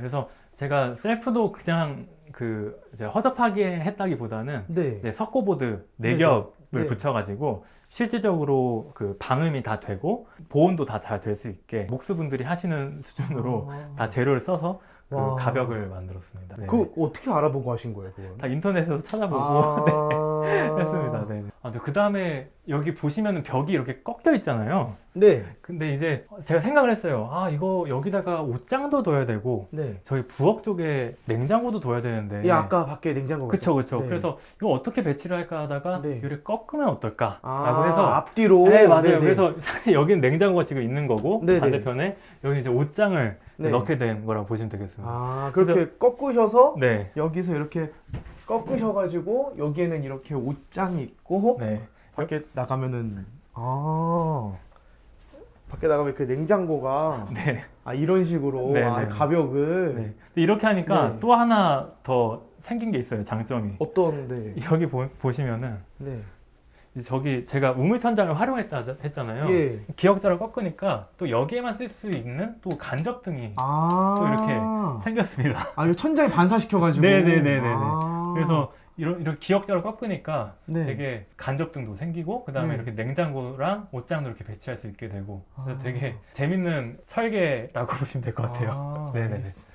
그래서 제가 셀프도 그냥 그 이제 허접하게 했다기보다는 네. 이제 석고보드 네 겹을 네. 붙여가지고 실질적으로 그 방음이 다 되고 보온도 다 잘 될 수 있게 목수분들이 하시는 수준으로 아. 다 재료를 써서 그 와. 가벽을 만들었습니다. 네. 그 어떻게 알아보고 하신 거예요, 그건? 다 인터넷에서 찾아보고 아. 했습니다. 네. 아, 그 다음에 여기 보시면 벽이 이렇게 꺾여 있잖아요. 네. 근데 이제 제가 생각을 했어요. 아 이거 여기다가 옷장도 둬야 되고 네. 저희 부엌 쪽에 냉장고도 둬야 되는데. 이 아까 밖에 냉장고 네. 그쵸 그쵸. 네. 그래서 이거 어떻게 배치를 할까 하다가 네. 이를 꺾으면 어떨까라고 아, 해서. 앞뒤로 네 맞아요. 네, 네. 그래서 여기는 냉장고가 지금 있는 거고 네, 네. 반대편에 여기 이제 옷장을 네. 넣게 된 거라고 보시면 되겠습니다. 아, 그렇게 꺾으셔서 네. 여기서 이렇게 꺾으셔가지고 여기에는 이렇게 옷장이 있고 네. 밖에 나가면은 아 밖에 나가면 그 냉장고가 네. 아 이런 식으로 네, 아, 네. 가벽을 네. 근데 이렇게 하니까 네. 또 하나 더 생긴 게 있어요. 장점이. 어떤데 여기 보, 보시면은 네. 이제 저기 제가 우물 천장을 활용했다 했잖아요. 예. 기역자를 꺾으니까 또 여기에만 쓸 수 있는 또 간접 등이 아 또 이렇게 생겼습니다. 아 이거 천장에 반사시켜가지고 네네네네네. 아. 그래서 이런 이렇게 기역자로 꺾으니까 네. 되게 간접등도 생기고 그 다음에 네. 이렇게 냉장고랑 옷장도 이렇게 배치할 수 있게 되고 그래서 아. 되게 재밌는 설계라고 보시면 될 것 같아요. 아, 네네네. 알겠습니다.